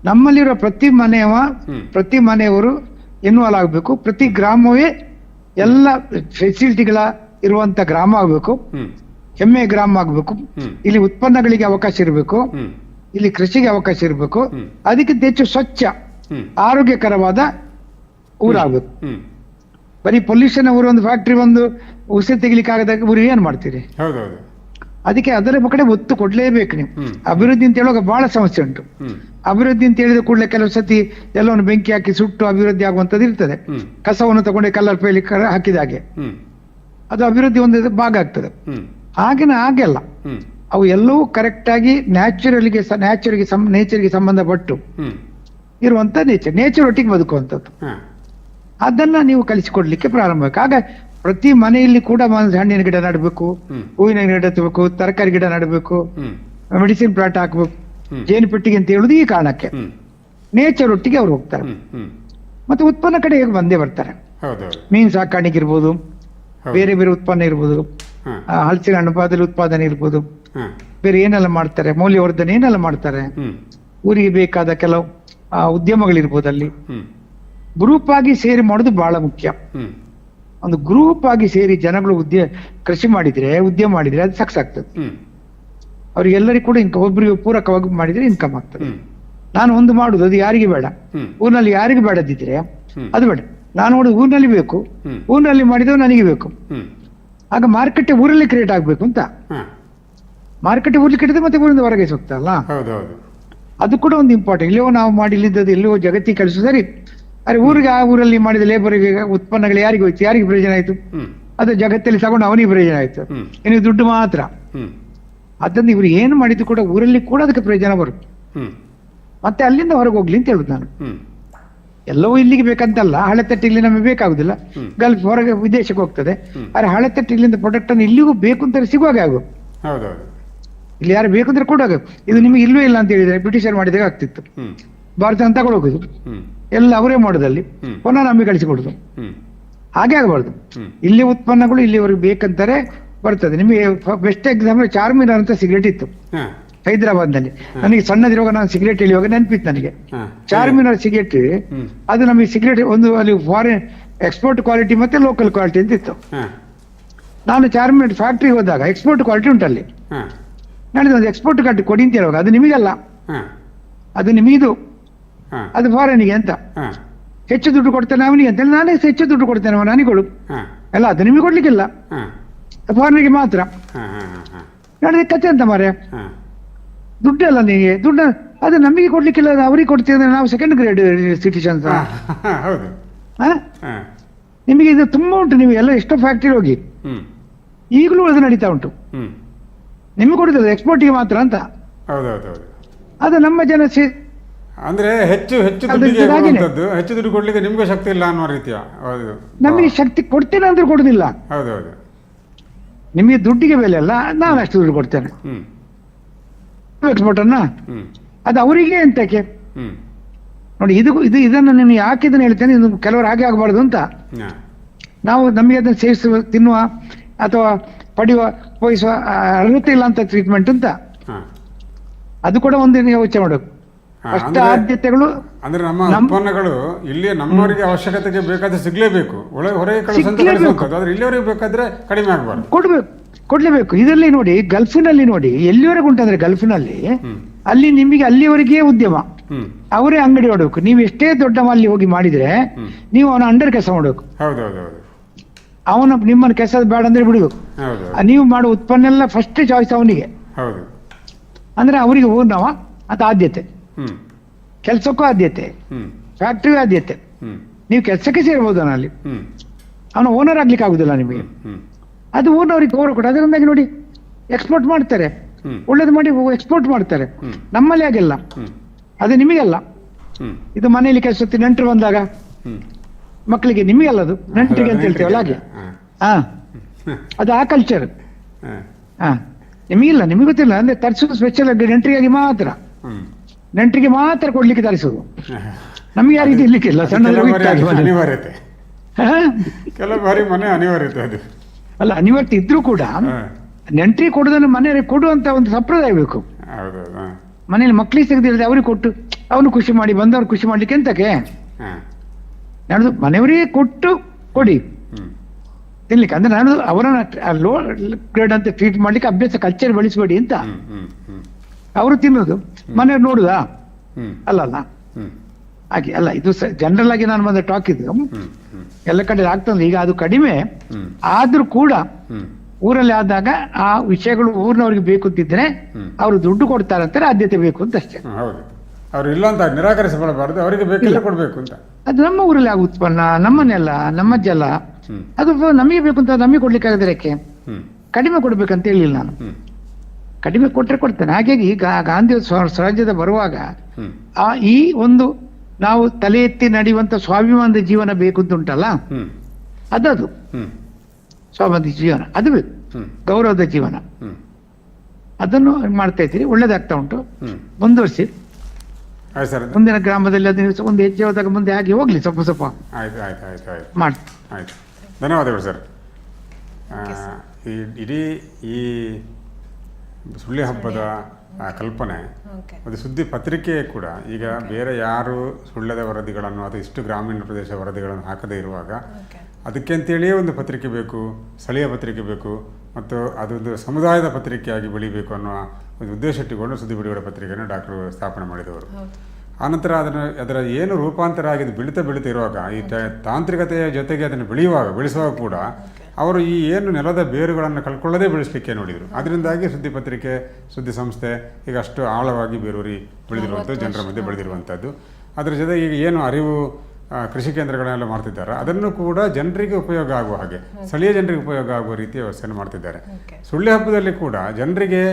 ನಮ್ಮಲ್ಲಿರುವ ನಮ್ಮಲ್ಲಿರೋ ಪ್ರತಿ ಮನೆಯವ ಪ್ರತಿ ಮನೆಯವರು ಇನ್ವಾಲ್ವ್ ಆಗಬೇಕು. ಪ್ರತಿ ಗ್ರಾಮವೇ ಎಲ್ಲ ಫೆಸಿಲಿಟಿಗಳ ಇರುವಂತ ಗ್ರಾಮ ಆಗಬೇಕು. ಹೆಮ್ಮೆ ಗ್ರಾಮ ಆಗಬೇಕು. ಇಲ್ಲಿ ಉತ್ಪನ್ನಗಳಿಗೆ ಅವಕಾಶ ಇರಬೇಕು. ಇಲ್ಲಿ ಕೃಷಿಗೆ ಅವಕಾಶ ಇರಬೇಕು. ಅದಕ್ಕೆ ಅದಕ್ಕಿಂತ ಹೆಚ್ಚು ಸ್ವಚ್ಛ ಆರೋಗ್ಯಕರವಾದ ಊರಾಗಬೇಕು ಹ್ಮ್. ಬರೀ ಪೊಲ್ಯೂಷನ್ ಊರು ಒಂದು ಫ್ಯಾಕ್ಟ್ರಿ ಒಂದು ಉಸಿರು ತೆಗಿಲಿಕ್ಕೆ ಆಗದಾಗ ಊರು ಏನ್ ಮಾಡ್ತೀರಿ? ಅದಕ್ಕೆ ಅದರ ಕಡೆ ಒತ್ತು ಕೊಡ್ಲೇಬೇಕು ನೀವು. ಅಭಿವೃದ್ಧಿ ಅಂತ ಹೇಳುವಾಗ ಬಹಳ ಸಮಸ್ಯೆ ಉಂಟು. ಅಭಿವೃದ್ಧಿ ಅಂತ ಹೇಳಿದ ಕೂಡಲೇ ಕೆಲವು ಸತಿ ಎಲ್ಲವನ್ನು ಬೆಂಕಿ ಹಾಕಿ ಸುಟ್ಟು ಅಭಿವೃದ್ಧಿ ಆಗುವಂತದ್ದು ಇರ್ತದೆ. ಕಸವನ್ನು ತಗೊಂಡೆ ಕಲ್ಲರ್ ಪೇಲಿ ಹಾಕಿದ ಹಾಗೆ. ಅದು ಅಭಿವೃದ್ಧಿ ಒಂದು ಭಾಗ ಆಗ್ತದೆ. ಆಗಿನ ಆಗಲ್ಲ. ಹಾಗೆಲ್ಲ. ಅವು ಎಲ್ಲವೂ ಕರೆಕ್ಟಾಗಿ ನ್ಯಾಚುರಲ್ಗೆ ನ್ಯಾಚುರಲ್ಗೆ ಸಂ ನೇಚರ್ಗೆ ಸಂಬಂಧಪಟ್ಟು ಇರುವಂತ ನೇಚರ್ ನೇಚರ್ ಒಟ್ಟಿಗೆ ಬದುಕುವಂಥದ್ದು. ಅದನ್ನ ನೀವು ಕಲಿಸಿಕೊಡ್ಲಿಕ್ಕೆ ಪ್ರಾರಂಭ ಆಗ ಪ್ರತಿ ಮನೆಯಲ್ಲಿ ಕೂಡ ಹಣ್ಣಿನ ಗಿಡ ನೆಡಬೇಕು. ಹೂವಿನ ಗಿಡ ನೆಡಬೇಕು ತರಕಾರಿ ಗಿಡ ನೆಡಬೇಕು ಮೆಡಿಸಿನ್ ಪ್ಲಾಂಟ್ ಹಾಕಬೇಕು. ಜೇನು ಪೆಟ್ಟಿಗೆ ಅಂತ ಹೇಳುದು ಈ ಕಾರಣಕ್ಕೆ. ನೇಚರ್ ಒಟ್ಟಿಗೆ ಅವ್ರು ಹೋಗ್ತಾರೆ. ಮತ್ತೆ ಉತ್ಪನ್ನ ಕಡೆ ಹೇಗೆ ಬಂದೇ ಬರ್ತಾರೆ. ಮೀನು ಸಾಕಾಣಿಕೆ ಇರ್ಬೋದು ಬೇರೆ ಬೇರೆ ಉತ್ಪನ್ನ ಇರ್ಬೋದು. ಹಲಸಿನ ಹಣ್ಣು ಪಾದಲಿ ಉತ್ಪಾದನೆ ಇರ್ಬೋದು. ಬೇರೆ ಏನೆಲ್ಲ ಮಾಡ್ತಾರೆ? ಮೌಲ್ಯವರ್ಧನೆ ಏನೆಲ್ಲ ಮಾಡ್ತಾರೆ? ಊರಿಗೆ ಬೇಕಾದ ಕೆಲವು ಉದ್ಯಮಗಳಿರ್ಬೋದು ಅಲ್ಲಿ. ಗ್ರೂಪ್ ಆಗಿ ಸೇರಿ ಮಾಡೋದು ಬಹಳ ಮುಖ್ಯ. ಒಂದು ಗ್ರೂಪ್ ಆಗಿ ಸೇರಿ ಜನಗಳು ಉದ್ಯ ಕೃಷಿ ಮಾಡಿದ್ರೆ ಉದ್ಯಮ ಮಾಡಿದ್ರೆ ಅದು ಸಕ್ಸ್ ಆಗ್ತದೆ. ಅವ್ರಿಗೆಲ್ಲರಿಗೂ ಕೂಡ ಇನ್ಕಮ್ ಒಬ್ಬರಿಗೆ ಪೂರಕವಾಗಿ ಮಾಡಿದ್ರೆ ಇನ್ಕಮ್ ಆಗ್ತದೆ. ನಾನು ಒಂದು ಮಾಡುದು ಅದು ಯಾರಿಗೆ ಬೇಡ. ಊರಿನಲ್ಲಿ ಯಾರಿಗೆ ಬೇಡದಿದ್ರೆ ಅದು ಬೇಡ. ನಾನು ನೋಡುದು ಊರಿನಲ್ಲಿ ಬೇಕು. ಊರಿನಲ್ಲಿ ಮಾಡಿದವು ನನಗೆ ಬೇಕು. ಆಗ ಮಾರ್ಕೆಟ್ ಊರಲ್ಲಿ ಕ್ರಿಯೇಟ್ ಆಗ್ಬೇಕು ಅಂತ. ಮಾರುಕಟ್ಟೆ ಮಾರ್ಕೆಟ್ ಊರಲ್ಲಿ ಕಟ್ಟಿದ್ರೆ ಮತ್ತೆ ಊರಿಂದ ಹೊರಗೆ ಹೋಗ್ತಲ್ಲ ಅಲ್ಲ? ಅದು ಕೂಡ ಒಂದು ಇಂಪಾರ್ಟೆಂಟ್ ಇಲ್ಲಿಯೋ ನಾವು ಮಾಡಿ ಇಲ್ಲಿದ್ದದ್ದು ಎಲ್ಲಿಯೋ ಜಗತ್ತಿಗೆ ಕಳಿಸು ಸರಿ. ಅರೆ ಊರಿಗೆ ಆ ಊರಲ್ಲಿ ಮಾಡಿದ ಲೇಬರ್ಗೆ ಉತ್ಪನ್ನಗಳು ಯಾರಿಗೆ ಹೋಯ್ತು? ಯಾರಿಗೆ ಪ್ರಯೋಜನ ಆಯ್ತು? ಅದು ಜಗತ್ತಲ್ಲಿ ತಗೊಂಡು ಅವನಿಗೆ ಪ್ರಯೋಜನ ಆಯ್ತು. ಏನು ಇನ್ನು ದುಡ್ಡು ಮಾತ್ರ. ಅದನ್ನು ಇವರು ಏನು ಮಾಡಿದ್ದು ಕೂಡ ಊರಲ್ಲಿ ಕೂಡ ಅದಕ್ಕೆ ಪ್ರಯೋಜನ ಬರುತ್ತೆ. ಮತ್ತೆ ಅಲ್ಲಿಂದ ಹೊರಗೆ ಹೋಗ್ಲಿ ಅಂತ ಹೇಳುದು ನಾನು. ಎಲ್ಲವೂ ಇಲ್ಲಿಗೆ ಬೇಕಂತಲ್ಲ ಹಳೆ ತಟ್ಟು ಇಲ್ಲಿ ನಮಗೆ ಬೇಕಾಗುದಿಲ್ಲ. ಗಲ್ಫ್ ಹೊರಗೆ ವಿದೇಶಕ್ಕೆ ಹೋಗ್ತದೆ. ಆದ್ರೆ ಹಳೆ ತಟ್ಟು ಇಲ್ಲಿಂದ ಪ್ರಾಡಕ್ಟ್ ಅನ್ನು ಇಲ್ಲಿಗೂ ಬೇಕು ಅಂತ ಸಿಗುವಾಗ ಆಗು ಇಲ್ಲಿ ಯಾರು ಬೇಕು ಅಂದ್ರೆ ಕೊಡುವಾಗ ಇದು ನಿಮಗೆ ಇಲ್ಲವೇ ಇಲ್ಲ ಅಂತ ಹೇಳಿದ್ರೆ ಬ್ರಿಟಿಷರ್ ಮಾಡಿದಾಗ ಆಗ್ತಿತ್ತು. ಭಾರತ ಅಂತ ಹೋಗುದು ಎಲ್ಲ ಅವರೇ ಮಾಡುದಲ್ಲಿ. ಪುನಃ ನಮಗೆ ಕಳಿಸಿಕೊಡುದು ಹಾಗೆ ಆಗಬಾರ್ದು. ಇಲ್ಲಿ ಉತ್ಪನ್ನಗಳು ಇಲ್ಲಿವರೆಗೆ ಬೇಕಂತಾರೆ ಬರ್ತದೆ. ನಿಮಗೆ ಬೆಸ್ಟ್ ಎಕ್ಸಾಂಪಲ್ ಚಾರ್ಮಿನಾರ್ ಅಂತ ಸಿಗರೇಟ್ ಇತ್ತು. ಹೈದರಾಬಾದ್ನಲ್ಲಿ ನನಗೆ ಸಣ್ಣದಿರುವಾಗ ನಾನು ಸಿಗರೇಟ್ ಎಳಿಯುವಾಗ ನೆನಪಿತ್ತು ನನಗೆ. ಚಾರ್ಮಿನಾರ್ ಸಿಗರೇಟ್ ಅದು ನಮಗೆ ಸಿಗರೇಟ್ ಒಂದು ಅಲ್ಲಿ ಫಾರಿನ್ ಎಕ್ಸ್ಪೋರ್ಟ್ ಕ್ವಾಲಿಟಿ ಮತ್ತೆ ಲೋಕಲ್ ಕ್ವಾಲಿಟಿ ಅಂತ ಇತ್ತು. ನಾನು ಚಾರ್ಮಿನಾರ್ ಫ್ಯಾಕ್ಟ್ರಿಗೆ ಹೋದಾಗ ಎಕ್ಸ್ಪೋರ್ಟ್ ಕ್ವಾಲಿಟಿ ಉಂಟಲ್ಲಿ ನಾನು ಒಂದು ಎಕ್ಸ್ಪೋರ್ಟ್ ಕ್ವಾಲಿಟಿ ಕೊಡಿ ಅಂತ ಹೇಳುವಾಗ ಅದು ನಿಮಗಲ್ಲ. ಅಲ್ಲ ಅದು ನಿಮಗಿದು. ಅದು ಫಾರಿನಿಗೆ ಅಂತ. ಹೆಚ್ಚು ದುಡ್ಡು ಕೊಡ್ತೇನೆ ಅವನಿಗೆ ಅಂತ ನಾನೇ ಹೆಚ್ಚು ದುಡ್ಡು ಕೊಡ್ತೇನೆ ಅವನು ನನಗೆ ಕೊಡು ಹಾ. ಅಲ್ಲ ಅದು ನಿಮಗೆ ಕೊಡ್ಲಿಕ್ಕಿಲ್ಲ. ಫಾರಿನಿಗೆ ಮಾತ್ರ. ನಾನು ಕತೆ ಅಂತ ಮಾರ್ರೆ. ಹಾ ದುಡ್ಡು ಅಲ್ಲ ನಿಮಗೆ ದುಡ್ಡು ಅದು ನಮಗೆ ಕೊಡ್ಲಿಕ್ಕಿಲ್ಲ ಅವ್ರಿಗೆ ಕೊಡ್ತೀವಿ ಅಂದ್ರೆ ನಾವು ಸೆಕೆಂಡ್ ಗ್ರೇಡ್ ಸಿಟಿಜನ್ಸ್ ಹೌದು. ಹಾ. ನಿಮಗೆ ಇದು ತುಂಬಾ ಉಂಟು ನೀವು ಎಲ್ಲ ಎಷ್ಟೋ ಫ್ಯಾಕ್ಟ್ರಿ ಹೋಗಿ. ಈಗಲೂ ಅದು ನಡೀತಾ ಉಂಟು. ನಿಮ್ಗೆ ಕೊಡುದಿಲ್ಲ ಕೊಡುತ್ತದೆ ಎಕ್ಸ್ಪೋರ್ಟಿಗೆ ಮಾತ್ರ ಅಂತ? ಅದು ನಮ್ಮ ಜನ ಅಂದ್ರೆ ಹೆಚ್ಚು ಹೆಚ್ಚು ಹೆಚ್ಚು ದುಡ್ಡು ಕೊಡ್ಲಿಕ್ಕೆ ನಿಮ್ಗೆ ಶಕ್ತಿ ಇಲ್ಲ ಅನ್ನೋ ರೀತಿಯ. ನಮಗೆ ಶಕ್ತಿ ಕೊಡ್ತೇನೆ ಅಂದ್ರೆ ಕೊಡುದಿಲ್ಲ. ಹೌದೌದು. ನಿಮಗೆ ದುಡ್ಡಿಗೆ ಬೆಲೆ ಅಲ್ಲ ನಾನು ಅಷ್ಟು ದುಡ್ಡು ಕೊಡ್ತೇನೆ. ಹ್ಮ್ ಎಕ್ಸ್ಪೋರ್ಟ್ ಅನ್ನ ಹ್ಮ್. ಅದು ಅವರಿಗೆ ಎಂತಕ್ಕೆ? ಹ್ಮ್. ನೋಡಿ ಇದು ಇದು ಇದನ್ನು ನೀನು ಯಾಕೆ ಇದನ್ನು ಹೇಳ್ತೇನೆ? ಇದು ಕೆಲವರು ಹಾಗೆ ಆಗಬಾರ್ದು ಅಂತ. ನಾವು ನಮಗೆ ಅದನ್ನು ಸೇವಿಸುವ ತಿನ್ನುವ ಅಥವಾ ಪಡೆಯುವ ಆ, ಅರ್ಹತೆ ಇಲ್ಲ ಅಂತ ಟ್ರೀಟ್ಮೆಂಟ್ ಅಂತ. ಅದು ಕೂಡ ಒಂದು ಯೋಚನೆ ಮಾಡಬೇಕು ಅಷ್ಟ ಆದ್ಯತೆಗಳು ಅಂದ್ರೆ ನಮ್ಮ ನಮ್- ಉತ್ಪನ್ನಗಳು ಇಲ್ಲಿ ನಮ್ಮವರಿಗೆ ಅವಶ್ಯಕತೆಗೆ ಬೇಕಾದ್ರೆ ಸಿಗ್ಲೇಬೇಕು. ಒಳಗೆ ಹೊರಗೆ ಕಳಿಸಂತ ಇಲ್ಲಿವರೆಗೆ ಬೇಕಾದ್ರೆ ಕಡಿಮೆ ಆಗಬಾರ್ದು. ಕೊಡ್ಬೇಕು. ಕೊಡ್ಲೇಬೇಕು. ಇದರಲ್ಲಿ ನೋಡಿ ಗಲ್ಫಿನಲ್ಲಿ ನೋಡಿ ಎಲ್ಲಿವರೆಗೂ ಉಂಟಂದ್ರೆ ಗಲ್ಫಿನಲ್ಲಿ ಅಲ್ಲಿ ನಿಮಗೆ ಅಲ್ಲಿವರೆಗೆ ಉದ್ಯಮ. ಅವರೇ ಅಂಗಡಿ ಹೊಡಬೇಕು ನೀವು ಎಷ್ಟೇ ದೊಡ್ಡ ಅಲ್ಲಿ ಹೋಗಿ ಮಾಡಿದ್ರೆ ನೀವು ಅವನ ಅಂಡರ್ ಕೆಲಸ ಮಾಡಬೇಕು. ಅವನ ನಿಮ್ಮನ್ನ ಕೆಲಸ ಬೇಡ ಅಂದ್ರೆ ಬಿಡಬೇಕು ನೀವು ಮಾಡೋ ಉತ್ಪನ್ನ ಎಲ್ಲ ಫಸ್ಟ್ ಚಾಯ್ಸ್ ಅವನಿಗೆ ಅಂದ್ರೆ ಅವರಿಗೆ ಹೋಗ್ನವ ಅದು ಆದ್ಯತೆ. ಕೆಲಸಕ್ಕೂ ಆದ್ಯತೆ. ಫ್ಯಾಕ್ಟ್ರಿ ಫ್ಯಾಕ್ಟ್ರಿಗೂ ಆದ್ಯತೆ. ನೀವು ಕೆಲಸಕ್ಕೆ ಸೇರ್ಬೋದು ಹ್ಮ್. ಅವನ ಓನರ್ ಆಗ್ಲಿಕ್ಕೆ ಆಗುದಿಲ್ಲ ನಿಮಗೆ ಅದು ಊರಿನವ್ರಿಗೆ ಗೌರವ ಕೊಡು. ಅದರಿಂದಾಗಿ ನೋಡಿ ಎಕ್ಸ್ಪೋರ್ಟ್ ಮಾಡ್ತಾರೆ. ಒಳ್ಳೇದು ಮಾಡಿ ಎಕ್ಸ್ಪೋರ್ಟ್ ಮಾಡ್ತಾರೆ. ನಮ್ಮಲ್ಲಿ ಆಗಿಲ್ಲ ಅದು ನಿಮಗಲ್ಲ. ಇದು ಮನೆಯಲ್ಲಿ ಕೆಲಸ ನೆಂಟರು ಬಂದಾಗ. ಮಕ್ಕಳಿಗೆ ನಿಮಗಲ್ಲ ಅದು. ನೆಂಟರಿಗೆ ಅಂತ ಹೇಳ್ತೇವಲ್ಲ ಹಾಗೆ. ಹಾ. ಅದು ಆ ಕಲ್ಚರ್ ಹಾ. ನಿಮಗಿಲ್ಲ ನಿಮಗೆ ಗೊತ್ತಿಲ್ಲ. ಅಂದ್ರೆ ತರಿಸೋದು ಸ್ಪೆಷಲ್ ಆಗಿ ನೆಂಟರಿಗಾಗಿ ಮಾತ್ರ. ನೆಂಟರಿಗೆ ಮಾತ್ರ ಕೊಡ್ಲಿಕ್ಕೆ ತರಿಸೋದು ನಮಗೆ ಯಾರಿಗೂ ಇರ್ಲಿಕ್ಕಿಲ್ಲ. ಅದು ಸಣ್ಣ ಕೆಲವು ಬಾರಿ ಮನೆ ಅನಿವಾರ್ಯತೆ ಅದು. ಅಲ್ಲ ಅನಿವಾರ್ಯ ಇದ್ರೂ ಕೂಡ ನೆಂಟ್ರಿ ಕೊಡೋದನ್ನು ಮನೆಯವರಿಗೆ ಕೊಡುವಂತ ಒಂದು ಸಂಪ್ರದಾಯ ಬೇಕು. ಮನೆಯಲ್ಲಿ. ಮನೇಲಿ ಮಕ್ಕಳಿಗೆ ಸಿಗದಿಲ್ಲದೆ ಅವ್ರಿಗೆ ಕೊಟ್ಟು ಅವನು ಖುಷಿ ಮಾಡಿ ಬಂದವ್ರು ಖುಷಿ ಮಾಡ್ಲಿಕ್ಕೆ ಎಂತಕ್ಕೆ? ನಾನು ಮನೆಯವರಿಗೆ ಕೊಟ್ಟು ಕೊಡಿ. ತಿನ್ಲಿಕ್ಕೆ ಅಂದ್ರೆ ನಾನು ಅವರನ್ನ ಲೋ ಗ್ರೇಡ್ ಅಂತ ಟ್ರೀಟ್ ಮಾಡ್ಲಿಕ್ಕೆ ಅಭ್ಯಾಸ ಕಲ್ಚರ್ ಬೆಳೆಸಬೇಡಿ ಅಂತ. ಅವರು ತಿನ್ನೋದು. ಮನೆಯವ್ರು ನೋಡುದಾ? ಅಲ್ಲಲ್ಲ? ಅಲ್ಲ ಅಲ್ಲ ಹ್ಮ್. ಹಾಗೆ ಅಲ್ಲ ಇದು ಜನರಲ್ ಆಗಿ ನಾನು ಬಂದ ಟಾಕ್ ಇದು. ಎಲ್ಲ ಕಡೆ ಆಗ್ತದೆ ಈಗ ಅದು ಕಡಿಮೆ. ಆದ್ರೂ ಕೂಡ ಊರಲ್ಲಿ ಆದಾಗ ಆ ವಿಷಯಗಳು ಊರಿನವ್ರಿಗೆ ಬೇಕು ಅಂತಿದ್ರೆ ಅವರು ದುಡ್ಡು ಕೊಡ್ತಾರೆ ಅಂತಾರೆ ಆದ್ಯತೆ ಬೇಕು ಅಂತ ಅಷ್ಟೇ. ಅವ್ರು ಇಲ್ಲ ಅಂತ ನಿರಾಕರಿಸಬಾರದು ಅವರಿಗೆ ಬೇಕಿಲ್ಲ ಕೊಡ್ಬೇಕು ಅಂತ. ಅದು ನಮ್ಮ ಊರಲ್ಲಿ ಆಗ ಉತ್ಪನ್ನ ನಮ್ಮ ನೆಲ ನಮ್ಮ ಜಲ ಅದು ನಮಗೆ ಬೇಕು ಅಂತ ನಮಗೆ ಕೊಡ್ಲಿಕ್ಕೆ ಆಗದ್ರೆ ಯಾಕೆ ಕಡಿಮೆ ಕೊಡ್ಬೇಕಂತ ಹೇಳಿಲ್ಲ ನಾನು. ಕಡಿಮೆ ಕೊಟ್ಟರೆ ಕೊಡ್ತೇನೆ. ಹಾಗಾಗಿ ಈಗ ಗಾಂಧಿ ಸ್ವ- ಸ್ವರಾಜ್ಯದ ಬರುವಾಗ ಆ ಈ ಒಂದು ನಾವು ತಲೆ ಎತ್ತಿ ನಡೆಯುವಂತ ಸ್ವಾಭಿಮಾನದ ಜೀವನ ಬೇಕು ಅಂತ ಉಂಟಲ್ಲ ಅದದು. ಹ್ಮ್. ಸ್ವಾಭಿಮಾನದ ಜೀವನ. ಅದು ಬೇಕು. ಗೌರವದ ಜೀವನ. ಹ್ಮ್. ಅದನ್ನು ಮಾಡ್ತಾ ಇದ್ದೀರಿ. ಒಳ್ಳೇದಾಗ್ತಾ ಉಂಟು. ಒಂದು ಮುಂದುವರಿಸಿ ಆಯ್ತು ಸರ್. ಮುಂದಿನ ಗ್ರಾಮದಲ್ಲಿ ಅದನ್ನು ಒಂದು ಹೆಜ್ಜೆ ಹೋದಾಗ ಮುಂದೆ ಹಾಗೆ ಹೋಗ್ಲಿ ಸ್ವಲ್ಪ ಸ್ವಲ್ಪ. ಆಯ್ತು ಆಯ್ತು ಆಯ್ತು ಆಯ್ತು. ಮಾಡಿ ಆಯ್ತು. ಧನ್ಯವಾದಗಳು ಸರ್. ಇಡೀ ಈ ಸುಳ್ಳಿ ಹಬ್ಬದ ಆ, ಕಲ್ಪನೆ. ಮತ್ತು ಸುದ್ದಿ ಪತ್ರಿಕೆ ಕೂಡ ಈಗ ಬೇರೆ ಯಾರು ಸುಳ್ಳದ ವರದಿಗಳನ್ನು ಅಥವಾ ಇಷ್ಟು ಗ್ರಾಮೀಣ ಪ್ರದೇಶ ವರದಿಗಳನ್ನು ಹಾಕದೇ ಇರುವಾಗ ಅದಕ್ಕೆ ಅಂತೇಳಿಯೇ ಒಂದು ಪತ್ರಿಕೆ ಬೇಕು ಸ್ಥಳೀಯ ಪತ್ರಿಕೆ ಬೇಕು ಮತ್ತು ಅದೊಂದು ಸಮುದಾಯದ ಪತ್ರಿಕೆಯಾಗಿ ಬೆಳಿಬೇಕು ಅನ್ನುವ ಒಂದು ಉದ್ದೇಶ ಇಟ್ಟುಕೊಂಡು ಸುದ್ದಿ ಬಿಡುಗಡೆ ಪತ್ರಿಕೆಯನ್ನು ಡಾಕ್ಟರ್ ಸ್ಥಾಪನೆ ಮಾಡಿದವರು. ಆನಂತರ ಅದನ್ನು ಅದರ ಏನು ರೂಪಾಂತರ ಆಗಿದ್ದು ಬೆಳೀತಾ ಬೆಳೀತಾ ಇರುವಾಗ ಈ ತಾಂತ್ರಿಕತೆಯ ಜೊತೆಗೆ ಅದನ್ನು ಬೆಳೆಯುವಾಗ ಬೆಳೆಸುವಾಗ ಕೂಡ ಅವರು ಈ ಏನು ನೆಲದ ಬೇರುಗಳನ್ನು ಕಳ್ಕೊಳ್ಳದೇ ಬೆಳೆಸಲಿಕ್ಕೆ ನೋಡಿದರು. ಅದರಿಂದಾಗಿ ಸುದ್ದಿ ಪತ್ರಿಕೆ ಸುದ್ದಿ ಸಂಸ್ಥೆ ಈಗ ಅಷ್ಟು ಆಳವಾಗಿ ಬೇರೂರಿ ಬೆಳೆದಿರುವಂಥದ್ದು ಜನರ ಮಧ್ಯೆ ಬೆಳೆದಿರುವಂಥದ್ದು. ಅದರ ಜೊತೆ ಈಗ ಏನು ಅರಿವು ಕೃಷಿ ಕೇಂದ್ರಗಳನ್ನೆಲ್ಲ ಮಾಡ್ತಿದ್ದಾರೆ ಅದನ್ನು ಕೂಡ ಜನರಿಗೆ ಉಪಯೋಗ ಆಗುವ ಹಾಗೆ ಸ್ಥಳೀಯ ಜನರಿಗೆ ಉಪಯೋಗ ಆಗುವ ರೀತಿಯ ವ್ಯವಸ್ಥೆಯನ್ನು ಮಾಡ್ತಿದ್ದಾರೆ. ಸುಳ್ಳಿ ಹಬ್ಬದಲ್ಲಿ ಕೂಡ ಜನರಿಗೆ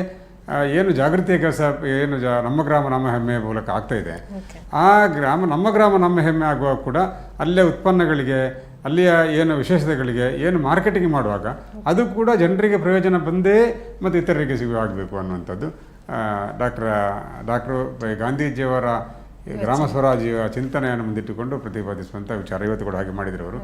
ಏನು ಜಾಗೃತಿಯ ಕೆಲಸ ಏನು ಜ ನಮ್ಮ ಗ್ರಾಮ ನಮ್ಮ ಹೆಮ್ಮೆ ಮೂಲಕ ಆಗ್ತಾ ಇದೆ. ಆ ಗ್ರಾಮ ನಮ್ಮ ಗ್ರಾಮ ನಮ್ಮ ಹೆಮ್ಮೆ ಆಗುವಾಗ ಕೂಡ ಅಲ್ಲೇ ಉತ್ಪನ್ನಗಳಿಗೆ ಅಲ್ಲಿಯ ಏನು ವಿಶೇಷತೆಗಳಿಗೆ ಏನು ಮಾರ್ಕೆಟಿಂಗ್ ಮಾಡುವಾಗ ಅದು ಕೂಡ ಜನರಿಗೆ ಪ್ರಯೋಜನ ಬಂದೇ ಮತ್ತು ಇತರರಿಗೆ ಸಿಗುವ ಆಗಬೇಕು ಅನ್ನುವಂಥದ್ದು ಡಾಕ್ಟರ್ ಡಾಕ್ಟ್ರು ಗಾಂಧೀಜಿಯವರ ಗ್ರಾಮ ಸ್ವರಾಜ್ಯ ಚಿಂತನೆಯನ್ನು ಮುಂದಿಟ್ಟುಕೊಂಡು ಪ್ರತಿಪಾದಿಸುವಂಥ ವಿಚಾರ ಇವತ್ತು ಕೂಡ ಹಾಗೆ ಮಾಡಿದರು ಅವರು.